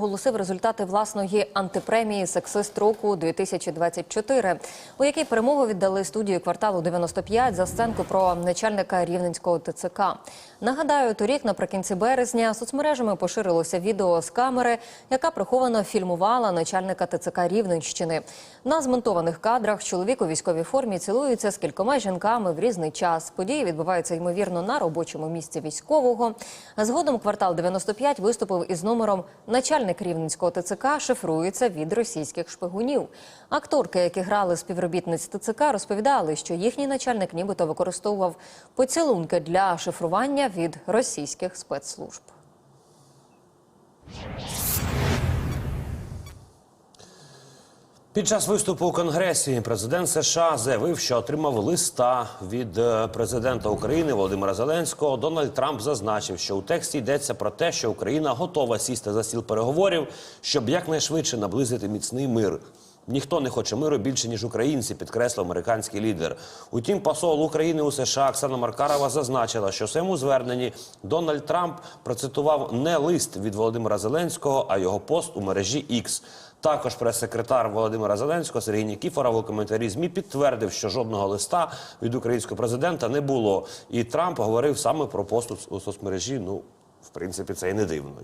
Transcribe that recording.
Оголосив результати власної антипремії Сексист року 2024, у якій перемогу віддали студію кварталу 95 за сценку про начальника рівненського ТЦК. Нагадаю, торік наприкінці березня соцмережами поширилося відео з камери, яка приховано фільмувала начальника ТЦК Рівненщини. На змонтованих кадрах чоловік у військовій формі цілується з кількома жінками в різний час. Події відбуваються ймовірно на робочому місці військового. Згодом квартал 95 виступив із номером начальник рівненського ТЦК шифрується від російських шпигунів. Акторки, які грали співробітниць ТЦК, розповідали, що їхній начальник нібито використовував поцілунки для шифрування від російських спецслужб. Під час виступу у Конгресі президент США заявив, що отримав листа від е, президента України Володимира Зеленського. Дональд Трамп зазначив, що у тексті йдеться про те, що Україна готова сісти за стіл переговорів, щоб якнайшвидше наблизити міцний мир. Ніхто не хоче миру більше ніж українці, підкреслив американський лідер. Утім, посол України у США Оксана Маркарова зазначила, що в своєму зверненні Дональд Трамп процитував не лист від Володимира Зеленського, а його пост у мережі X. Також прес-секретар Володимира Зеленського Сергій Нікіфоров у коментарі змі підтвердив, що жодного листа від українського президента не було. І Трамп говорив саме про пост у соцмережі. Ну, в принципі, це і не дивно.